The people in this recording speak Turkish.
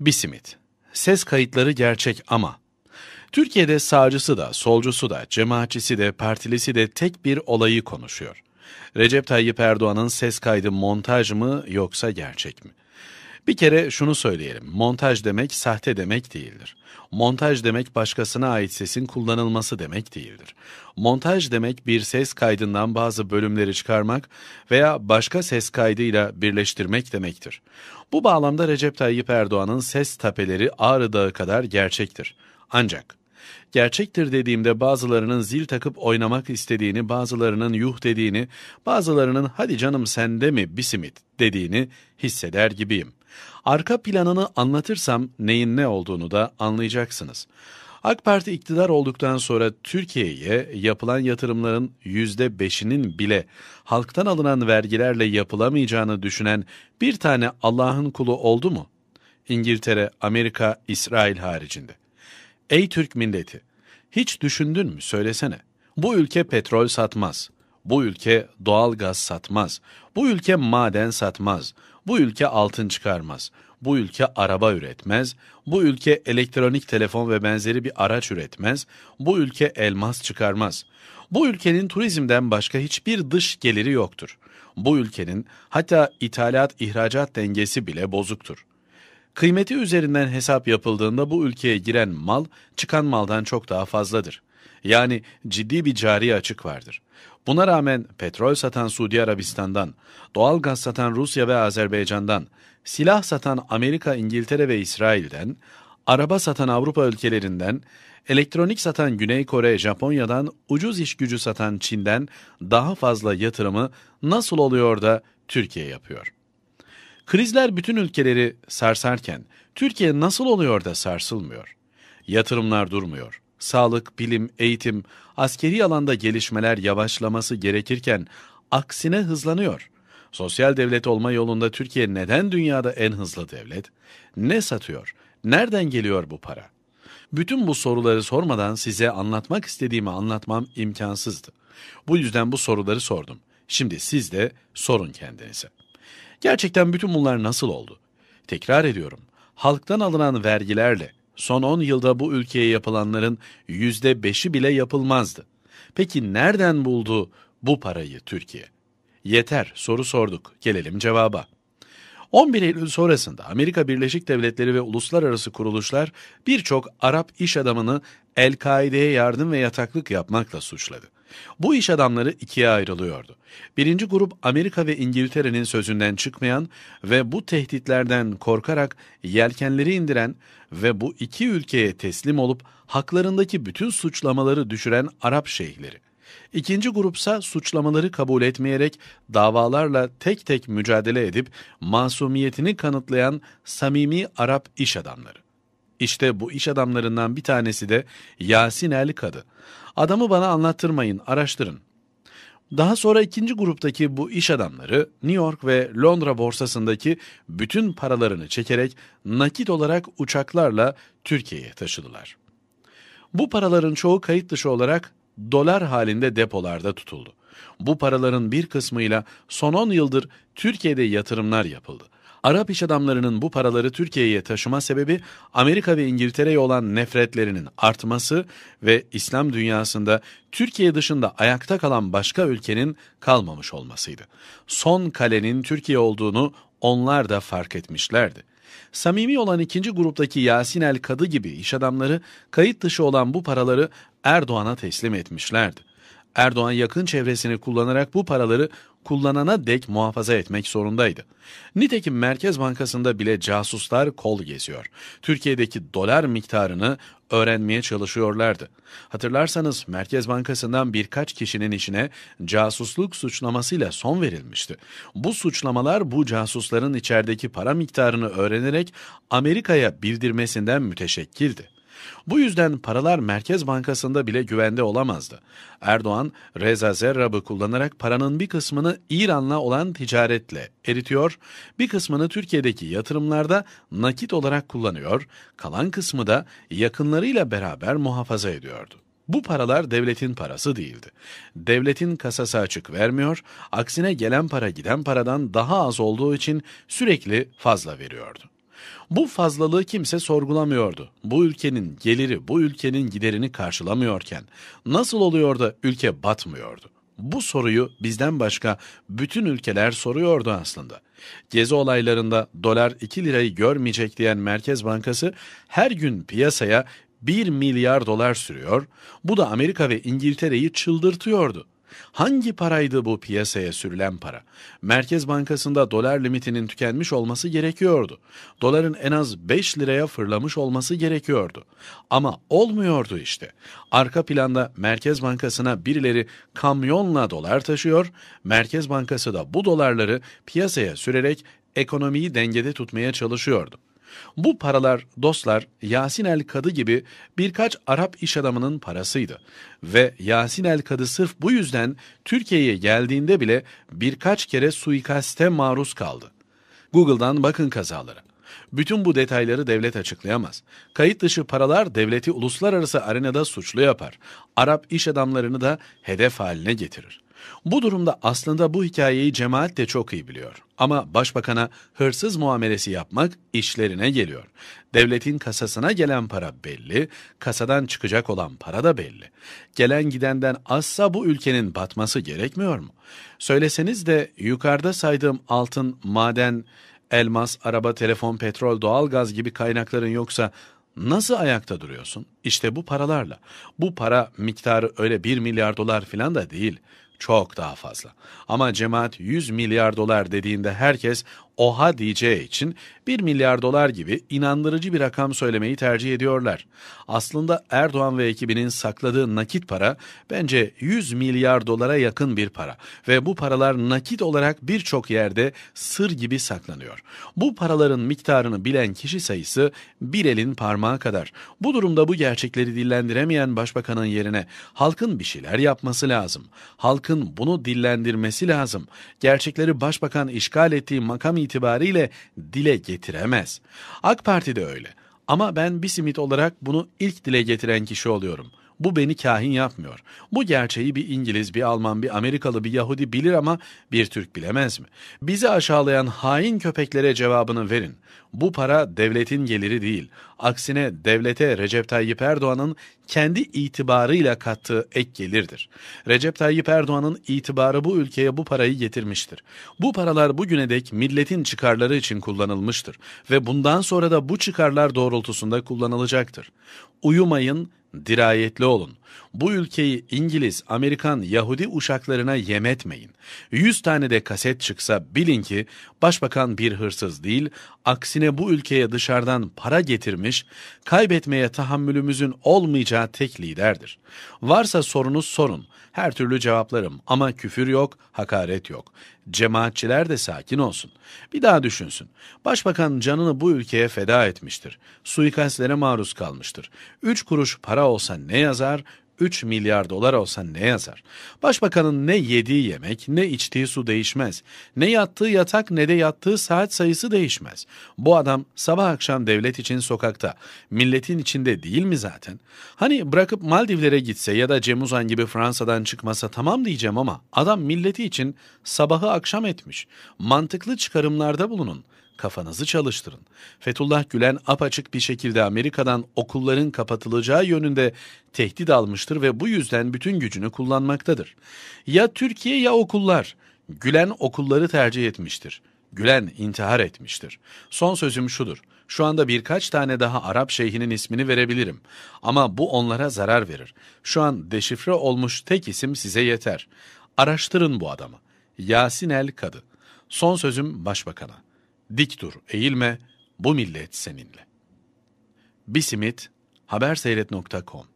Bisimit. Ses kayıtları gerçek ama Türkiye'de sağcısı da, solcusu da, cemaatçisi de, partilisi de tek bir olayı konuşuyor. Recep Tayyip Erdoğan'ın ses kaydı montaj mı yoksa gerçek mi? Bir kere şunu söyleyelim. Montaj demek sahte demek değildir. Montaj demek başkasına ait sesin kullanılması demek değildir. Montaj demek bir ses kaydından bazı bölümleri çıkarmak veya başka ses kaydıyla birleştirmek demektir. Bu bağlamda Recep Tayyip Erdoğan'ın ses tapeleri Ağrı Dağı kadar gerçektir. Ancak gerçektir dediğimde bazılarının zil takıp oynamak istediğini, bazılarının yuh dediğini, bazılarının hadi canım sende mi bisimit dediğini hisseder gibiyim. Arka planını anlatırsam neyin ne olduğunu da anlayacaksınız. AK Parti iktidar olduktan sonra Türkiye'ye yapılan yatırımların yüzde beşinin bile halktan alınan vergilerle yapılamayacağını düşünen bir tane Allah'ın kulu oldu mu? İngiltere, Amerika, İsrail haricinde. Ey Türk milleti! Hiç düşündün mü söylesene. Bu ülke petrol satmaz. Bu ülke doğal gaz satmaz. Bu ülke maden satmaz. Bu ülke altın çıkarmaz. Bu ülke araba üretmez. Bu ülke elektronik telefon ve benzeri bir araç üretmez. Bu ülke elmas çıkarmaz. Bu ülkenin turizmden başka hiçbir dış geliri yoktur. Bu ülkenin hatta ithalat ihracat dengesi bile bozuktur. Kıymeti üzerinden hesap yapıldığında bu ülkeye giren mal çıkan maldan çok daha fazladır. Yani ciddi bir cari açık vardır. Buna rağmen petrol satan Suudi Arabistan'dan, doğal gaz satan Rusya ve Azerbaycan'dan, silah satan Amerika, İngiltere ve İsrail'den, araba satan Avrupa ülkelerinden, elektronik satan Güney Kore, Japonya'dan, ucuz iş gücü satan Çin'den daha fazla yatırımı nasıl oluyor da Türkiye yapıyor? Krizler bütün ülkeleri sarsarken Türkiye nasıl oluyor da sarsılmıyor? Yatırımlar durmuyor. Sağlık, bilim, eğitim, askeri alanda gelişmeler yavaşlaması gerekirken aksine hızlanıyor. Sosyal devlet olma yolunda Türkiye neden dünyada en hızlı devlet? Ne satıyor? Nereden geliyor bu para? Bütün bu soruları sormadan size anlatmak istediğimi anlatmam imkansızdı. Bu yüzden bu soruları sordum. Şimdi siz de sorun kendinize. Gerçekten bütün bunlar nasıl oldu? Tekrar ediyorum. Halktan alınan vergilerle son 10 yılda bu ülkeye yapılanların yüzde beşi bile yapılmazdı. Peki nereden buldu bu parayı Türkiye? Yeter soru sorduk. Gelelim cevaba. 11 Eylül sonrasında Amerika Birleşik Devletleri ve uluslararası kuruluşlar birçok Arap iş adamını El-Kaide'ye yardım ve yataklık yapmakla suçladı. Bu iş adamları ikiye ayrılıyordu. Birinci grup Amerika ve İngiltere'nin sözünden çıkmayan ve bu tehditlerden korkarak yelkenleri indiren ve bu iki ülkeye teslim olup haklarındaki bütün suçlamaları düşüren Arap şeyhleri. İkinci grupsa suçlamaları kabul etmeyerek davalarla tek tek mücadele edip masumiyetini kanıtlayan samimi Arap iş adamları. İşte bu iş adamlarından bir tanesi de Yasin El Kadı. Adamı bana anlattırmayın, araştırın. Daha sonra ikinci gruptaki bu iş adamları New York ve Londra borsasındaki bütün paralarını çekerek nakit olarak uçaklarla Türkiye'ye taşıdılar. Bu paraların çoğu kayıt dışı olarak dolar halinde depolarda tutuldu. Bu paraların bir kısmıyla son 10 yıldır Türkiye'de yatırımlar yapıldı. Arap iş adamlarının bu paraları Türkiye'ye taşıma sebebi Amerika ve İngiltere'ye olan nefretlerinin artması ve İslam dünyasında Türkiye dışında ayakta kalan başka ülkenin kalmamış olmasıydı. Son kalenin Türkiye olduğunu onlar da fark etmişlerdi. Samimi olan ikinci gruptaki Yasin el Kadı gibi iş adamları kayıt dışı olan bu paraları Erdoğan'a teslim etmişlerdi. Erdoğan yakın çevresini kullanarak bu paraları kullanana dek muhafaza etmek zorundaydı. Nitekim Merkez Bankası'nda bile casuslar kol geziyor. Türkiye'deki dolar miktarını öğrenmeye çalışıyorlardı. Hatırlarsanız Merkez Bankası'ndan birkaç kişinin işine casusluk suçlamasıyla son verilmişti. Bu suçlamalar bu casusların içerideki para miktarını öğrenerek Amerika'ya bildirmesinden müteşekkildi. Bu yüzden paralar Merkez Bankası'nda bile güvende olamazdı. Erdoğan, Reza Zerrab'ı kullanarak paranın bir kısmını İran'la olan ticaretle eritiyor, bir kısmını Türkiye'deki yatırımlarda nakit olarak kullanıyor, kalan kısmı da yakınlarıyla beraber muhafaza ediyordu. Bu paralar devletin parası değildi. Devletin kasası açık vermiyor, aksine gelen para giden paradan daha az olduğu için sürekli fazla veriyordu. Bu fazlalığı kimse sorgulamıyordu. Bu ülkenin geliri, bu ülkenin giderini karşılamıyorken nasıl oluyor da ülke batmıyordu? Bu soruyu bizden başka bütün ülkeler soruyordu aslında. Gezi olaylarında dolar 2 lirayı görmeyecek diyen Merkez Bankası her gün piyasaya 1 milyar dolar sürüyor. Bu da Amerika ve İngiltere'yi çıldırtıyordu. Hangi paraydı bu piyasaya sürülen para? Merkez Bankası'nda dolar limitinin tükenmiş olması gerekiyordu. Doların en az 5 liraya fırlamış olması gerekiyordu. Ama olmuyordu işte. Arka planda Merkez Bankası'na birileri kamyonla dolar taşıyor, Merkez Bankası da bu dolarları piyasaya sürerek ekonomiyi dengede tutmaya çalışıyordu. Bu paralar dostlar Yasin el Kadı gibi birkaç Arap iş adamının parasıydı. Ve Yasin el Kadı sırf bu yüzden Türkiye'ye geldiğinde bile birkaç kere suikaste maruz kaldı. Google'dan bakın kazalara. Bütün bu detayları devlet açıklayamaz. Kayıt dışı paralar devleti uluslararası arenada suçlu yapar. Arap iş adamlarını da hedef haline getirir. Bu durumda aslında bu hikayeyi cemaat de çok iyi biliyor. Ama başbakana hırsız muamelesi yapmak işlerine geliyor. Devletin kasasına gelen para belli, kasadan çıkacak olan para da belli. Gelen gidenden azsa bu ülkenin batması gerekmiyor mu? Söyleseniz de yukarıda saydığım altın, maden, elmas, araba, telefon, petrol, doğalgaz gibi kaynakların yoksa Nasıl ayakta duruyorsun? İşte bu paralarla. Bu para miktarı öyle 1 milyar dolar falan da değil. Çok daha fazla. Ama cemaat 100 milyar dolar dediğinde herkes oha diyeceği için 1 milyar dolar gibi inandırıcı bir rakam söylemeyi tercih ediyorlar. Aslında Erdoğan ve ekibinin sakladığı nakit para bence 100 milyar dolara yakın bir para ve bu paralar nakit olarak birçok yerde sır gibi saklanıyor. Bu paraların miktarını bilen kişi sayısı bir elin parmağı kadar. Bu durumda bu gerçekleri dillendiremeyen başbakanın yerine halkın bir şeyler yapması lazım. Halkın bunu dillendirmesi lazım. Gerçekleri başbakan işgal ettiği makam itibariyle dile getiremez. AK Parti de öyle. Ama ben bir simit olarak bunu ilk dile getiren kişi oluyorum. Bu beni kahin yapmıyor. Bu gerçeği bir İngiliz, bir Alman, bir Amerikalı, bir Yahudi bilir ama bir Türk bilemez mi? Bizi aşağılayan hain köpeklere cevabını verin. Bu para devletin geliri değil. Aksine devlete Recep Tayyip Erdoğan'ın kendi itibarıyla kattığı ek gelirdir. Recep Tayyip Erdoğan'ın itibarı bu ülkeye bu parayı getirmiştir. Bu paralar bugüne dek milletin çıkarları için kullanılmıştır ve bundan sonra da bu çıkarlar doğrultusunda kullanılacaktır. Uyumayın, dirayetli olun. Bu ülkeyi İngiliz, Amerikan, Yahudi uşaklarına yemetmeyin. Yüz tane de kaset çıksa bilin ki başbakan bir hırsız değil, aksine bu ülkeye dışarıdan para getirmiş, kaybetmeye tahammülümüzün olmayacağı tek liderdir. Varsa sorunuz sorun, her türlü cevaplarım ama küfür yok, hakaret yok. Cemaatçiler de sakin olsun. Bir daha düşünsün. Başbakan canını bu ülkeye feda etmiştir. Suikastlere maruz kalmıştır. Üç kuruş para olsa ne yazar, 3 milyar dolar olsa ne yazar? Başbakanın ne yediği yemek ne içtiği su değişmez. Ne yattığı yatak ne de yattığı saat sayısı değişmez. Bu adam sabah akşam devlet için sokakta. Milletin içinde değil mi zaten? Hani bırakıp Maldivlere gitse ya da Cem Uzan gibi Fransa'dan çıkmasa tamam diyeceğim ama adam milleti için sabahı akşam etmiş. Mantıklı çıkarımlarda bulunun. Kafanızı çalıştırın. Fethullah Gülen apaçık bir şekilde Amerika'dan okulların kapatılacağı yönünde tehdit almıştır ve bu yüzden bütün gücünü kullanmaktadır. Ya Türkiye ya okullar. Gülen okulları tercih etmiştir. Gülen intihar etmiştir. Son sözüm şudur. Şu anda birkaç tane daha Arap şeyhinin ismini verebilirim. Ama bu onlara zarar verir. Şu an deşifre olmuş tek isim size yeter. Araştırın bu adamı. Yasin el Kadı. Son sözüm başbakana. Dik dur, eğilme, bu millet seninle. Bisimit, haberseyret.com